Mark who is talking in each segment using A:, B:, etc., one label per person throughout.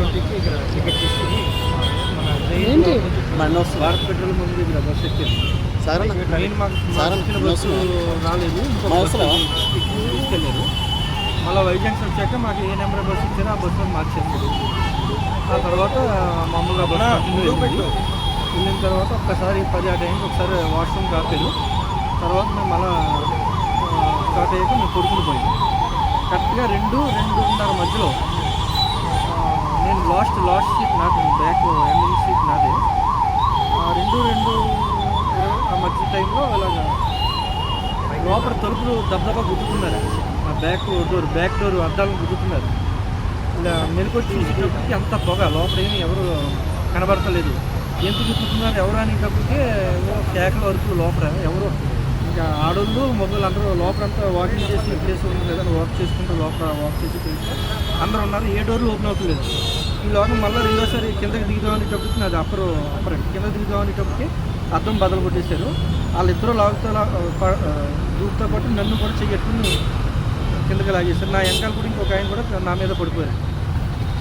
A: ట్వంటీకి ఇక్కడ టికెట్ తీసుకుని మన
B: ఏంటి?
A: మన భారత్ పెట్రోల్ ముందు ఇక్కడ బస్సు ఎక్కింది
C: సార్
A: ట్రైన్ మాకు బస్సు రాలేదు. బస్సు తీసుకెళ్ళారు. మళ్ళీ వైజాగ్స్ వచ్చాక మాకు ఏ నెంబర్ బస్సు ఇచ్చారో ఆ బస్సులో మార్చేసారు ఆ తర్వాత మామూలుగా బస్సు. వెళ్ళిన తర్వాత ఒక్కసారి పది ఆ టైంకి ఒకసారి వాష్రూమ్ కాపారు. తర్వాత మేము మళ్ళా స్టార్ట్ అయ్యాక మేము కొడుకుని పోయింది కరెక్ట్గా రెండు రెండున్నర మధ్యలో లాస్ట్ లాస్ట్ సీట్ నాకు బ్యాక్ ఎండింగ్ సీట్ నాదే. ఆ రెండు రెండు ఆ మధ్య టైంలో అలాగా లోపల తలుపులు దబ్బదబ్బా గుద్దుకున్నారు ఆ బ్యాక్ డోర్ బ్యాక్ డోర్ అద్దాలను గుద్దుకున్నారు ఇలా మెరుకొచ్చి చూసేటప్పటికి అంత పొగ లోపల ఏమి ఎవరు కనబడతలేదు. ఎందుకు గుద్దుకున్నారు ఎవరు అని తప్పితే కేకల వరకు లోపల ఎవరు. ఇంకా ఆడోళ్ళు మొబైల్ అందరూ లోపలంతా వాకింగ్ చేసి ప్లేస్ ఉంది కదా వాక్ చేసుకుంటూ లోపల వాక్ చేసి అందరూ ఉన్నారు. ఏ డోర్లు ఓపెన్ అవుతలేదు. ఈ లోకం మళ్ళీ రెండోసారి కిందకి దిగుదామనేటప్పటికి నాది అప్పరు అప్పర్ కింద దిగుదామనేటప్పటికి అర్థం అద్దం బదలు కొట్టేశారు. వాళ్ళిద్దరూ లాగుతూ లా- దూకుతో పాటు నన్ను కూడా చెయ్యట్టుకుని కిందకి లాగేశారు. నా వెనకాల కూడా ఇంకొక ఆయన కూడా నా మీద పడిపోయారు.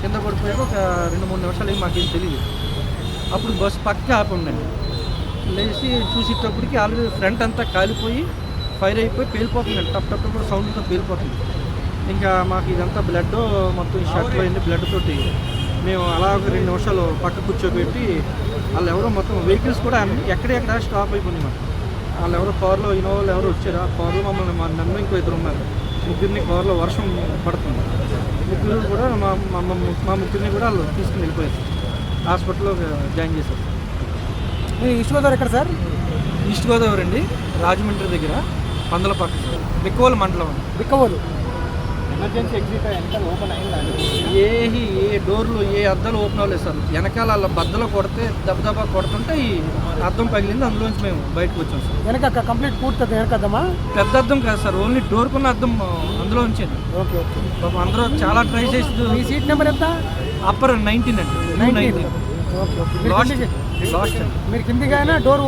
A: కింద పడిపోయాక ఒక రెండు మూడు నిమిషాలు ఏమి మాకేం తెలియదు అప్పుడు బస్సు పక్క ఆపి లేచి చూసేటప్పటికి ఆల్రెడీ ఫ్రంట్ అంతా కాలిపోయి ఫైర్ అయిపోయి పేలిపోతుందండి టప్ టప్ టప్ సౌండ్తో పేలిపోతుంది. ఇంకా మాకు ఇదంతా బ్లడ్ మొత్తం షర్ట్ అయింది బ్లడ్ తోటి. మేము అలా ఒక రెండు నిమిషాలు పక్క కూర్చోబెట్టి వాళ్ళు ఎవరో మొత్తం వెహికల్స్ కూడా ఎక్కడెక్కడ స్టాప్ అయిపోయింది మాకు. వాళ్ళు ఎవరో కార్లో ఇన్నోవాళ్ళు ఎవరో వచ్చారు? ఆ కార్లో మమ్మల్ని మా నన్ను ఇంకో ఇద్దరు ఉన్నారు. ముగ్గురిని కార్లో వర్షం పడుతుంది. ముగ్గురు కూడా మా మా ముగ్గురిని కూడా వాళ్ళు తీసుకుని వెళ్ళిపోయారు. హాస్పిటల్లో జాయిన్ చేశారు.
B: ఈస్ట్ గోదావరి ఎక్కడ సార్?
A: ఈస్ట్ గోదావరి అండి. రాజమండ్రి దగ్గర పందలపక్క బిక్కవోలు మండలం
B: బిక్కవోలు
C: ఎమర్జెన్సీ ఎగ్జిట్ ఓపెన్ అయిందండి
A: ఏ ఏ డోర్లు ఏ అద్దాలు ఓపెన్ అవ్వలేదు సార్. వెనకాల బద్దలు కొడితే దెబ్బదబ్బా కొడుతుంటే ఈ అద్దం పగిలింది అందులోంచి మేము బయటకు వచ్చాం సార్.
B: వెనక కంప్లీట్ పూర్తి వెనకద్దమా
A: పెద్ద అద్దం కాదు సార్ ఓన్లీ డోర్కున్న అద్దం అందులో ఉంచాను
B: ఓకే ఓకే.
A: పాపం అందరూ చాలా ట్రై
B: మీ
A: చేసి
B: సీట్ నెంబర్ ఎంత?
A: అప్పర్ నైన్టీన్ అండి. నైన్టీన్.
B: మీరు కిందికైనా డోర్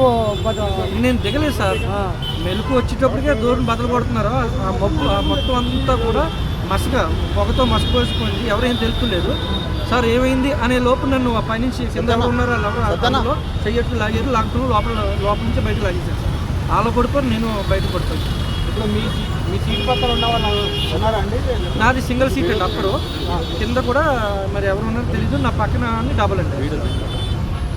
A: నేను దిగలేదు సార్. మెలకు వచ్చేటప్పటికే దూరం బదులు కొడుతున్నారు. ఆ మొత్తం అంతా కూడా మసగా పొగతో మసపోసిపోయింది ఎవరేం తెలుపులేదు. సార్ ఏమైంది అనే లోపు నన్ను ఆ పైనుంచి కింద ఉన్నారో అందులో చెయ్యట్లు లాగారు లాక్డౌన్ లోపల లోపల నుంచి బయట లాగేశారు. వాళ్ళ పడిపోయి నేను బయట పడిపోయాను.
C: ఇప్పుడు మీ మీ సీట్ పక్కన ఉన్న వాళ్ళు ఉన్నారండి
A: నాది సింగిల్ సీట్ అండి అప్పుడు. కింద కూడా మరి ఎవరు ఉన్నారో తెలీదు నా పక్కన డబల్ అండి.